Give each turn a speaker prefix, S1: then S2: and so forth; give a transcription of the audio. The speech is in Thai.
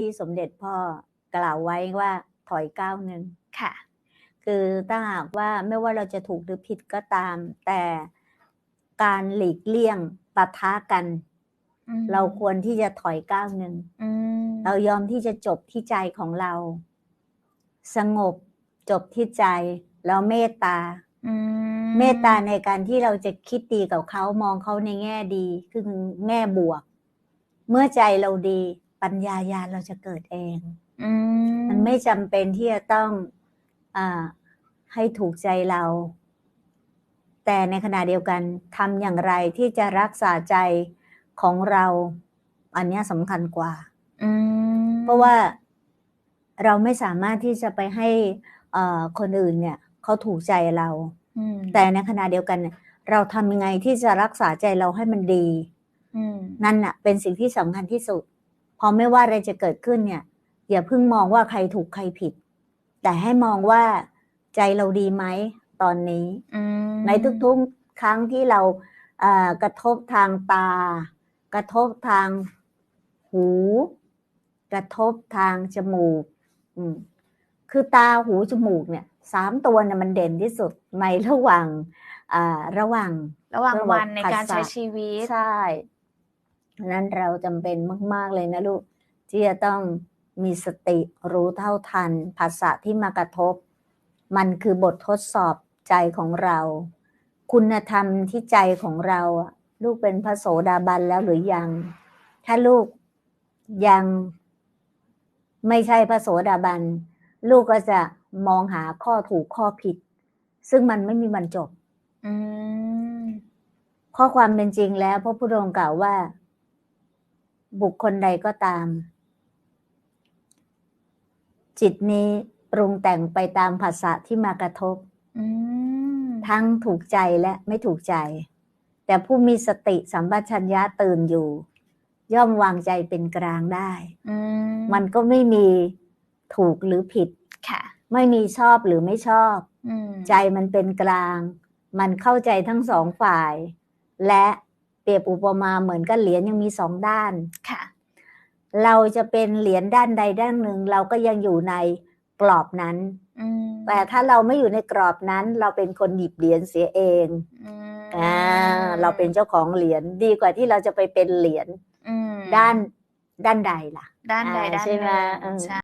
S1: ที่สมเด็จพ่อกล่าวไว้ว่าถอยก้าวหนึ่ง
S2: ค่ะ
S1: คือถ้าหากว่าไม่ว่าเราจะถูกหรือผิดก็ตาม แต่การหลีกเลี่ยงปะทะกัน
S2: อืม
S1: เราควรที่จะถอยก้าวหนึ่ง
S2: อืม
S1: เรายอมที่จะจบที่ใจของเรา สงบจบที่ใจแล้วเมตตา
S2: อื
S1: เมตตาในการที่เราจะคิดดีกับเขามองเขาในแง่ดีคือแง่บวก เมื่อใจเราดี ปัญญายาณเราจะเกิดเอง
S2: อื
S1: มันไม่จำเป็นที่จะต้องอาให้ถูกใจเรา แต่ในขณะเดียวกันทำอย่างไรที่จะรักษาใจของเรา อันเนี้ยสำคัญกว่า
S2: อืม
S1: เพราะว่าเราไม่สามารถที่จะไปให้เอ่อคนอื่นเนี่ยเขาถูกใจเรา
S2: อืม
S1: แต่ในขณะเดียวกันเนี่ยเราทำยังไงที่จะรักษาใจเราให้มันดี
S2: อืม
S1: นั่นน่ะ เป็นสิ่งที่สำคัญที่สุด พอไม่ว่าอะไรจะเกิดขึ้นเนี่ย อย่าเพิ่งมองว่าใครถูกใครผิด แต่ให้มองว่าใจเราดีไหมตอนนี้
S2: อืม
S1: ในทุกๆครั้งที่เราเอ่อกระทบทางตา กระทบทางหู กระทบทางจมูกอืมคือตาหูจมูกเนี่ยสามตัวเนี่ยมันเด่นที่สุดในระหว่างอ่าระหว่าง
S2: ระหว่าง
S1: ระบบ
S2: วันในการ
S1: ผัสสะ
S2: ใช้ชีวิต
S1: ใช่ฉะ นั้นเราจำเป็นมาก ๆ เลยนะลูก ที่จะต้องมีสติรู้เท่าทัน ภาษาที่มากระทบ มันคือบททดสอบใจของเรา คุณธรรมที่ใจของเราอะลูกเป็นพระโสดาบันแล้วหรือยัง ถ้าลูกยังไม่ใช่พระโสดาบัน ลูกก็จะมองหาข้อถูกข้อผิด ซึ่งมันไม่มีวันจบ
S2: อืม
S1: ข้อความเป็นจริงแล้วพระพุทธองค์กล่าวว่า บุคคลใดก็ตาม จิตนี้ปรุงแต่งไปตามภาษาที่มากระทบ
S2: อืม
S1: ทั้งถูกใจและไม่ถูกใจ แต่ผู้มีสติสัมปชัญญะตื่นอยู่ ย่อมวางใจเป็นกลางได้
S2: อืม
S1: มันก็ไม่มีถูกหรือผิด
S2: ค่ะ
S1: ไม่มีชอบหรือไม่ชอบ
S2: อืม
S1: ใจมันเป็นกลาง มันเข้าใจทั้งสองฝ่าย และเป รียบอุปมาเหมือนกับเหรียญยังมีสองด้าน
S2: ค่ะ
S1: เราจะเป็นเหรียญด้านใดด้านหนึ่ง เราก็ยังอยู่ในกรอบนั้น
S2: อืม
S1: แต่ถ้าเราไม่อยู่ในกรอบนั้น เราเป็นคนหยิบเหรียญเสียเอง
S2: อืม
S1: อ่าเราเป็นเจ้าของเหรียญดีกว่าที่เราจะไปเป็นเหรียญ
S2: อืม
S1: ด้านด้านใดล่ะ
S2: ด้านใด
S1: อ่า
S2: ด้าน
S1: ใช่ไหม
S2: นึ่ง
S1: เออ
S2: ใช่